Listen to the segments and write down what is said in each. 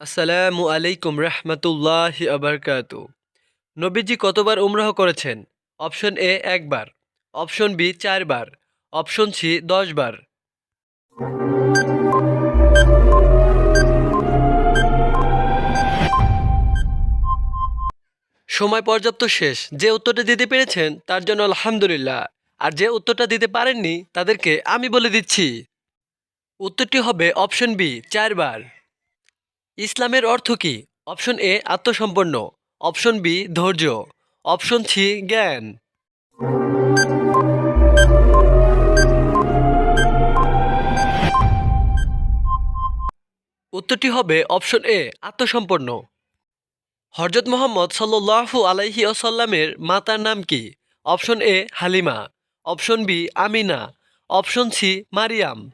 আসসালামু আলাইকুম রহমতুল্লাহ আবরকাত নবীজি কতবার উমরাহ করেছেন? অপশন এ একবার, অপশন বি চারবার, অপশন সি দশ বার সময় পর্যাপ্ত শেষ। যে উত্তরটা দিতে পেরেছেন তার জন্য আলহামদুলিল্লাহ। আর যে উত্তরটা দিতে পারেননি তাদেরকে আমি বলে দিচ্ছি। উত্তরটি হবে অপশন বি, চারবার। ইসলামের অর্থ কি? অপশন এ, আত্মসম্পন্ন। অপশন বি, ধৈর্য। অপশন সি, জ্ঞান। উত্তরটি হবে অপশন এ, আত্মসম্পন্ন। হরজত মোহাম্মদ সাল্লু আলাইহি আসাল্লামের মাতার নাম কি? Option A, Halima. Option B, Amina. Option C, Maryam.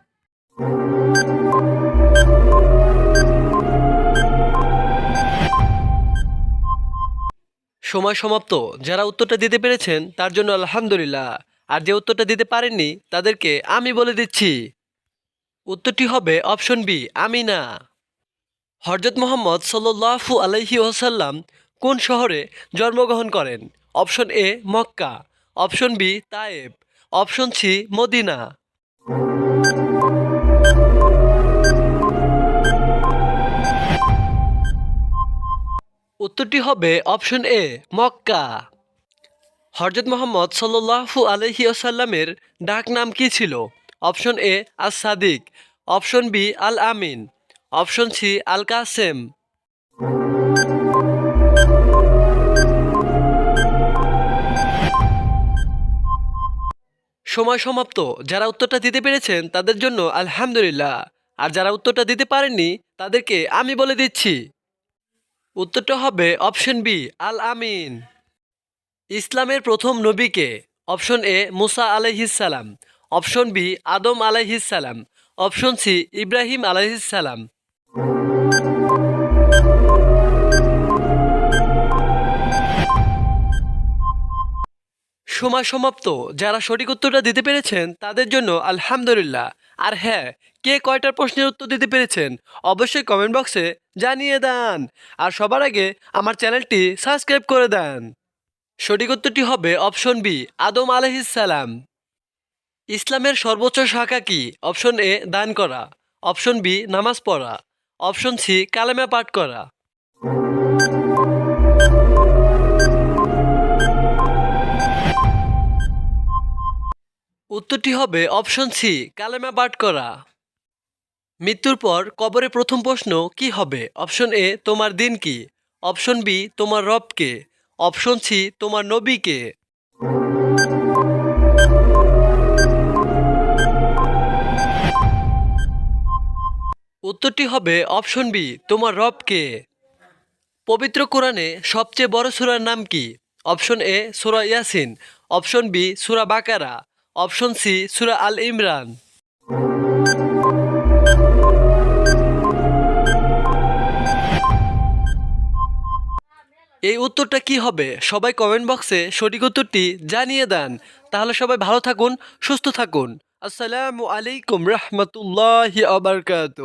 সময় সমাপ্ত। যারা উত্তরটা দিতে পেরেছেন, তার জন্য আলহামদুলিল্লাহ। আর যে উত্তরটা দিতে পারেননি, তাদেরকে আমি বলে দিচ্ছি। উত্তরটি হবে অপশন বি আমি না হরজত মোহাম্মদ সাল্লু আলাইহি ওসাল্লাম কোন শহরে জন্মগ্রহণ করেন? Option A, Mecca. Option B, Taif. Option C, Medina. উত্তরটি হবে অপশন এ, মক্কা। হরজত মোহাম্মদ সাল্লু আলহি আসাল্লামের ডাক নাম কি ছিল? Option A Al Sadiq option B Al Amin option C Al Qasim সময় সমাপ্ত। যারা উত্তরটা দিতে পেরেছেন, তাদের জন্য আলহামদুলিল্লাহ। আর যারা উত্তরটা দিতে পারেননি, তাদেরকে আমি বলে দিচ্ছি। উত্তরটা হবে অপশন বি, আল আমিন। ইসলামের প্রথম নবীকে, অপশন এ, মুসা আলাইহিসালাম অপশন বি, আদম আলাইহিসালাম অপশন সি, ইব্রাহিম আলাইহিসালাম সময় সমাপ্ত। যারা সঠিক উত্তরটা দিতে পেরেছেন, তাদের জন্য আলহামদুলিল্লাহ। আর হ্যাঁ কে কয়টার প্রশ্নের উত্তর দিতে পেরেছেন? অবশ্যই কমেন্ট বক্সে জানিয়ে দেন। আর সবার আগে আমার চ্যানেলটি সাবস্ক্রাইব করে দেন। সঠিক উত্তরটি হবে অপশন বি আদম আলহিসাল্লাম ইসলামের সর্বোচ্চ শাখা কি? অপশন এ দান করা। অপশন বি নামাজ পড়া। অপশন সি কালেমা পাঠ করা। উত্তরটি হবে অপশন সি, কালেমা পাঠ করা। মৃত্যুর পর কবরে প্রথম প্রশ্ন, কি হবে? অপশন এ, তোমার দিন কি? অপশন বি, তোমার রবকে অপশন সি, তোমার নবীকে উত্তরটি হবে অপশন বি, তোমার রবকে পবিত্র কোরআনে সবচেয়ে বড় সূরার নাম কি? Option A, Surah Yasin. Option B, Surah Baqarah. Option C, Surah Al Imran. এই উত্তরটা কি হবে? সবাই কমেন্ট বক্সে সঠিক উত্তরটি জানিয়ে দেন। তাহলে সবাই ভালো থাকুন, সুস্থ থাকুন। আসসালামু আলাইকুম রহমতুল্লাহ আবরকাত।